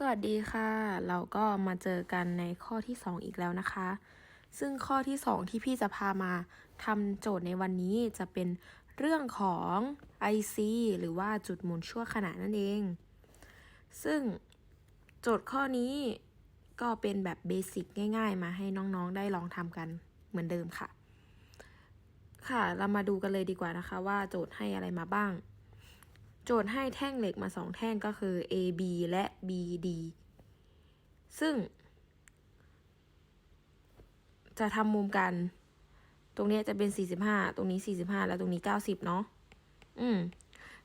สวัสดีค่ะ เราก็มาเจอกันในข้อที่ 2 อีกแล้วนะคะ ซึ่งข้อที่ 2 ที่พี่จะพามาทำโจทย์ในวันนี้จะเป็นเรื่องของ IC หรือว่าจุดหมุนชั่วขณะนั่นเอง ซึ่งโจทย์ข้อนี้ก็เป็นแบบเบสิกง่ายๆ มาให้น้องๆได้ลองทำกันเหมือนเดิมค่ะ ค่ะ เรามาดูกันเลยดีกว่านะคะว่าโจทย์ให้อะไรมาบ้าง โจทย์ให้แท่งเหล็กมาสองแท่งก็คือ AB และ BD ซึ่ง จะทำมุมกัน ตรงนี้จะเป็น 45 ตรงนี้ 45 แล้วตรงนี้ 90 เนาะอืม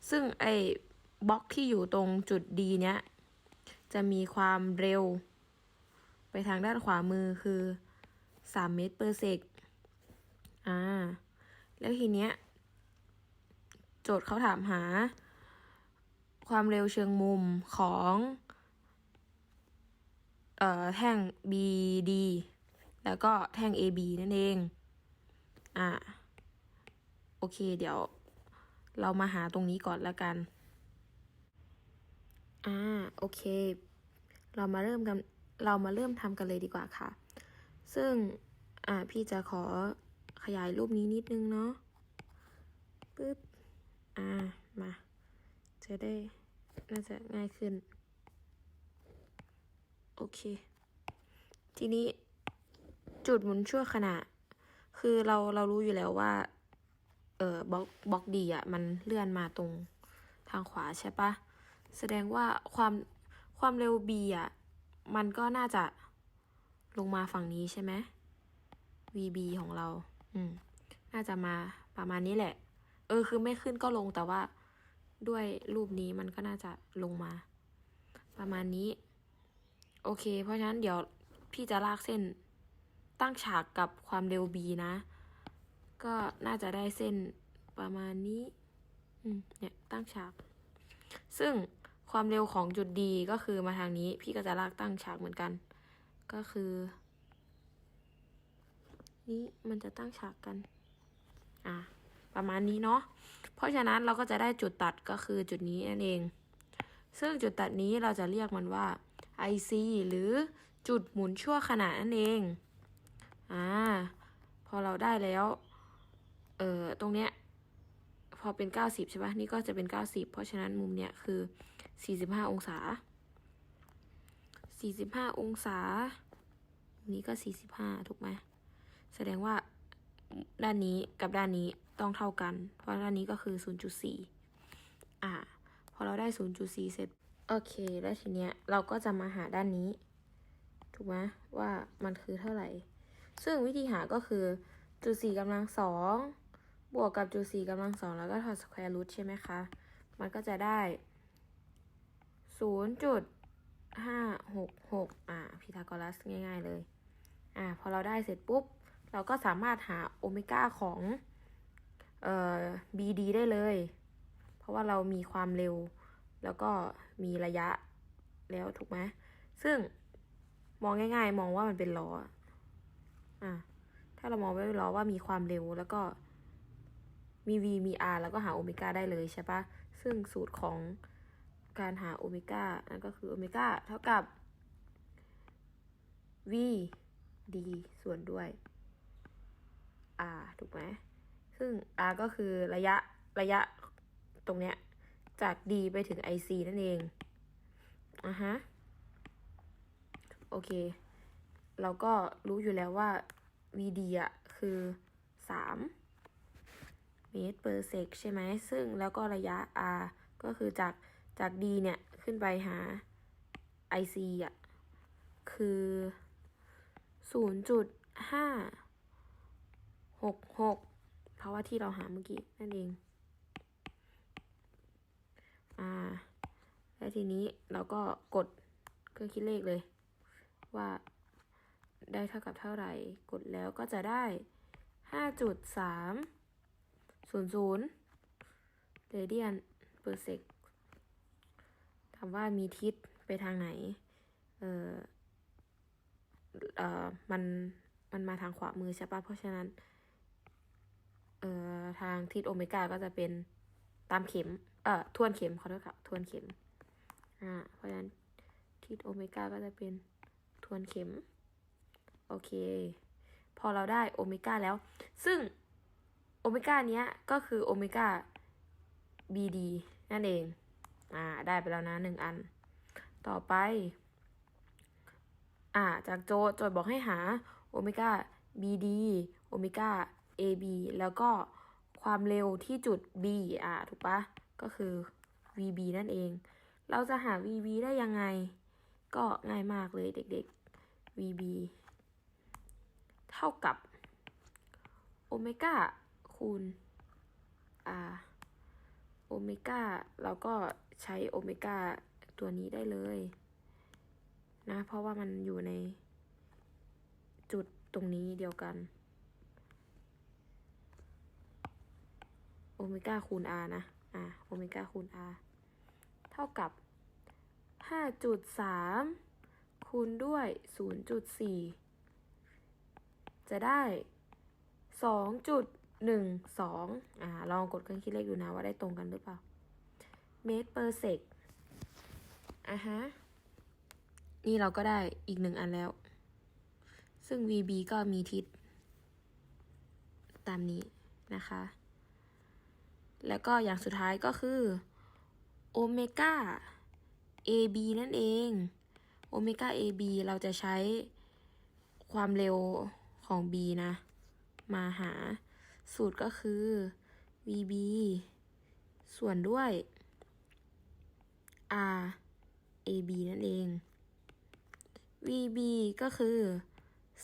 ซึ่งไอ้บล็อกที่อยู่ตรงจุด D เนี้ย จะมีความเร็ว ไปทางด้านขวามือคือ 3 เมตรเปอร์เซกอ่า แล้วทีเนี้ย โจทย์เขาถามหา ความเร็วเชิงมุมของเอ่อแท่ง BD แล้วก็แท่ง AB นั่นเอง อ่า โอเค เดี๋ยวเรามาหาตรงนี้ก่อนแล้วกัน อ่า โอเค เรามาเริ่มกัน เรามาเริ่มทำกันเลยดีกว่าค่ะ ซึ่ง อ่า พี่จะขอขยายรูปนี้นิดนึงเนาะปึ๊บ อ่า มา จะได้น่าจะง่ายขึ้น โอเค ทีนี้จุดหมุนชั่วขณะ คือเราเรารู้อยู่แล้วว่า เออบล็อกบล็อกดีอะ มันเลื่อนมาตรงทางขวาใช่ปะแสดงว่าความความเร็ว b อะ มันก็น่าจะลงมาฝั่งนี้ใช่ไหม vb ของเรา อืม น่าจะมาประมาณนี้แหละ เออ คือไม่ขึ้นก็ลงแต่ว่า ด้วยรูปนี้มันก็น่าจะลงมา ประมาณนี้ โอเค เพราะฉะนั้นเดี๋ยวพี่จะลากเส้นตั้งฉากกับความเร็ว b นะ ก็น่าจะได้เส้นประมาณนี้อืมเนี่ยตั้งฉาก ซึ่งความเร็วของจุด D ก็คือมาทางนี้ พี่ก็จะลากตั้งฉากเหมือนกัน ก็คือ นี่มันจะตั้งฉากกัน อะ ประมาณนี้เนาะ เพราะฉะนั้นเราก็จะได้จุดตัดก็คือจุดนี้นั่นเอง ซึ่งจุดตัดนี้เราจะเรียกมันว่า IC หรือจุดหมุนชั่วขณะนั่นเอง อ่า พอเราได้แล้ว เอ่อ ตรงเนี้ย พอเป็น 90 ใช่ปะนี่ก็จะเป็น 90 เพราะฉะนั้นมุมเนี้ยคือ 45 องศา 45 องศา นี้ก็ 45 ถูกไหม แสดงว่าด้านนี้กับด้านนี้ ต้องเท่ากัน เพราะด้านนี้ก็คือ 0.4 อ่า พอเราได้ 0.4 เสร็จ โอเค แล้วทีเนี้ยเราก็จะมาหาด้านนี้ ถูกไหมว่ามันคือเท่าไหร่ ซึ่งวิธีหาก็คือจุดสี่กำลังสองบวกกับจุดสี่กำลังสองแล้วก็ถอดสแควร์รูทใช่ไหมคะ มันก็จะได้ศูนย์จุดห้าหกหกอ่าพีทาโกรัสง่าย ๆเลย อ่า พอเราได้เสร็จปุ๊บ เราก็สามารถหาโอเมก้าของ BD ได้เลย เพราะว่าเรามีความเร็ว แล้วก็มีระยะแล้วถูกไหมซึ่งมองง่าย ๆ มองว่ามันเป็นล้ออะอะถ้าเรามองไว้ล้อว่ามีความเร็วแล้วก็มี v มี r แล้วก็หาโอเมก้าได้เลยใช่ปะซึ่งสูตรของการหาโอเมก้านั่นก็คือโอเมก้าเท่ากับ v d ส่วนด้วย r ถูกไหม ซึ่ง r ก็คือระยะระยะตรงเนี้ยจาก d ไปถึง ic นั่นเองอะฮะโอเค เราก็รู้อยู่แล้วว่า vd อะคือสามเมตรเปอร์เซกใช่ไหม ซึ่งแล้วก็ระยะ r ก็คือจากจาก d เนี่ย ขึ้นไปหา ic อะ คือ 0.566 ว่าที่เราหาเมื่อกี้นั่นเอง อ่า แล้วทีนี้เราก็กดเครื่องคิดเลขเลย ว่าได้เท่ากับเท่าไหร่ กดแล้วก็จะได้ห้าจุดสามศูนย์ศูนย์เรเดียนเปอร์เซกถามว่ามีทิศไปทางไหน เออเออมัน มันมาทางขวามือใช่ปะเพราะฉะนั้น ทางทิศโอเมก้าก็จะเป็นตามเข็ม เอ่อทวนเข็มขอโทษค่ะทวนเข็ม อ่า เพราะฉะนั้นทิศโอเมก้าก็จะเป็นทวนเข็ม โอเค พอเราได้โอเมก้าแล้ว ซึ่งโอเมก้าเนี้ยก็คือโอเมก้า BD นั่นเอง อ่า ได้ไปแล้วนะหนึ่งอัน ต่อไป อ่า จากโจโจทย์บอกให้หาโอเมก้า BD โอเมก้า AB แล้วก็ ความเร็วที่จุด B อ่าถูกปะก็คือ VB นั่นเอง เราจะหา VB ได้ยังไง ก็ง่ายมากเลยเด็กๆ VB เท่ากับโอเมก้าคูณ R โอเมก้าเราก็ใช้โอเมก้าตัวนี้ได้เลยนะ เพราะว่ามันอยู่ในจุดตรงนี้เดียวกัน โอ เมก้าคูณ r นะ อะโอเมก้าคูณ r เท่ากับ 5.3 คูณด้วย 0.4 จะได้ 2.12 อ่า ลองกดเครื่องคิดเลขดูนะว่าได้ตรงกันหรือเปล่า เมตรเปอร์เซกอะฮะ นี่เราก็ได้อีกหนึ่งอันแล้ว ซึ่ง VB ก็มีทิศ ตามนี้นะคะ แล้วก็อย่างสุดท้ายก็คือโอเมก้า AB นั่นเองโอเมก้า AB เราจะใช้ความเร็วของ B นะ มาหาสูตรก็คือ VB ส่วนด้วย R AB นั่นเอง VB ก็คือ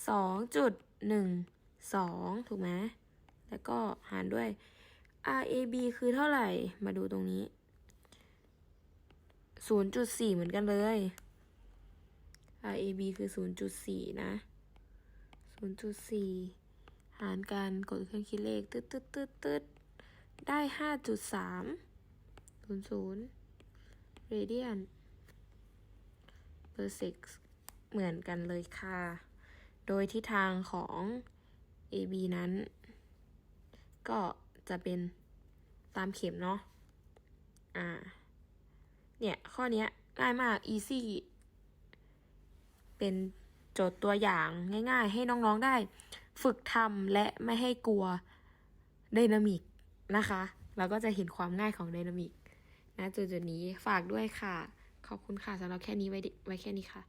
2.12 ถูกไหมแล้วก็หารด้วย RAB คือเท่าไหร่ มาดูตรงนี้ 0.4 เหมือนกันเลย RAB คือ 0.4 นะ 0.4 หารกันกดเครื่องคิดเลข ตึ๊ดตึ๊ดตึ๊ดตึ๊ดได้ 5.3 00 radian per sec เหมือนกันเลยค่ะ โดยทิศทางของ AB นั้น ก็จะเป็น ตามเข็มเนาะ อ่า เนี่ย ข้อนี้ง่ายมาก easy เป็นโจทย์ตัวอย่างง่าย ๆ ให้น้องๆได้ ฝึกทำและไม่ให้กลัวไดนามิกนะคะ เราก็จะเห็นความง่ายของไดนามิกนะจุดๆนี้ฝากด้วยค่ะ ขอบคุณค่ะสำหรับแค่นี้ไว้ดิไว้แค่นี้ค่ะ